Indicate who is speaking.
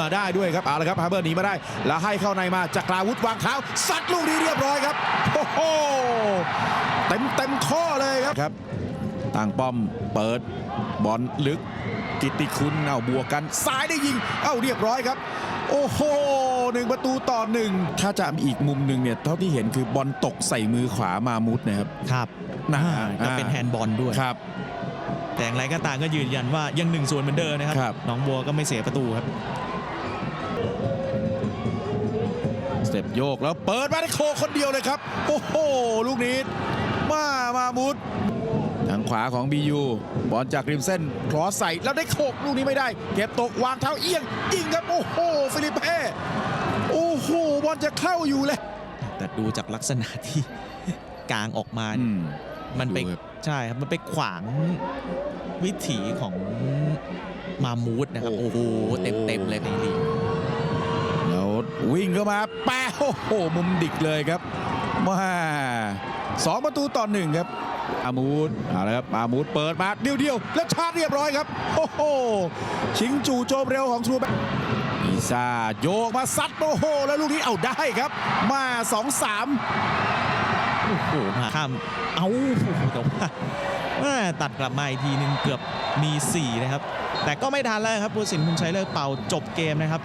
Speaker 1: มาได้ด้วยครับเอาละครับฮาร์เบอร์หนีมาได้ แล้วให้เข้าในมาจากกราวุธวางเท้าซัดลูกนี้เรียบร้อยครับโอ้โหเต็มเต็มข้อเลยครับครับต่างป้อมเปิดบอลลึกกิตติคุณเอาบวกกันซ้ายได้ยิง เอ้าเรียบร้อยครับ โอ้โหหนึ่งประตูต่อหนึ่งถ้าจะมีอีกมุมหนึ่งเนี่ยเท่าที่เห็นคือบอลตกใส่มือขวามามุดนะครับ
Speaker 2: ครับ
Speaker 1: น่า
Speaker 2: อ่าก็เป็นแฮนด์บอลด้วย
Speaker 1: ครับ
Speaker 2: แต่อย่างไรก็ตามก็ยืนยันว่ายังหนึ่งส่วนเหมือนเดิมนะครับ
Speaker 1: ครับ
Speaker 2: น้องบัวก็ไม่เสียประตูครับ
Speaker 1: ต็ปโยกแล้วเปิดมาได้โคคนเดียวเลยครับ โอ้โห ลูกนี้มามามุดทางขวาของ BU บอลจากริมเส้นครอสใส่แล้วได้โขกลูกนี้ไม่ได้ เก็บตกวางเท้าเอียงยิงครับ โอ้โห ฟิลิปเป้โอ้โห บอลจะเข้าอยู่เลย
Speaker 2: แต่ดูจากลักษณะที่กลางออกมา
Speaker 1: อืม
Speaker 2: มันไป
Speaker 1: ดูครับ
Speaker 2: ใช่ครับมันไปขวางวิถีของมามูดนะครับ
Speaker 1: โอ้
Speaker 2: โอ้
Speaker 1: โห
Speaker 2: โหเต็มเต็มๆเลยในลีก
Speaker 1: แล้ วิ่งเข้ามาแปะโอ้โหมุมดิกเลยครับมาสองประตูต่อหนึ่งครับ อามูดเอาละครับอามูดเปิดมาเดียวเดียวแล้วชาร์จเรียบร้อยครับโอ้โหชิงจู่โจมเร็วของทรูแบ็อีซาโยกมาซัดโอ้โห แล้วลูกนี้เอาได้ครับ มา2-3
Speaker 2: โอ้โหมาข้ามเอาแต่ว่าแม่ตัดกลับมาอีกทีหนึงเกือบมี 4 นะครับ แต่ก็ไม่ทันแล้วครับผู้สินคุณชัยเลิกเป่าจบเกมนะครับ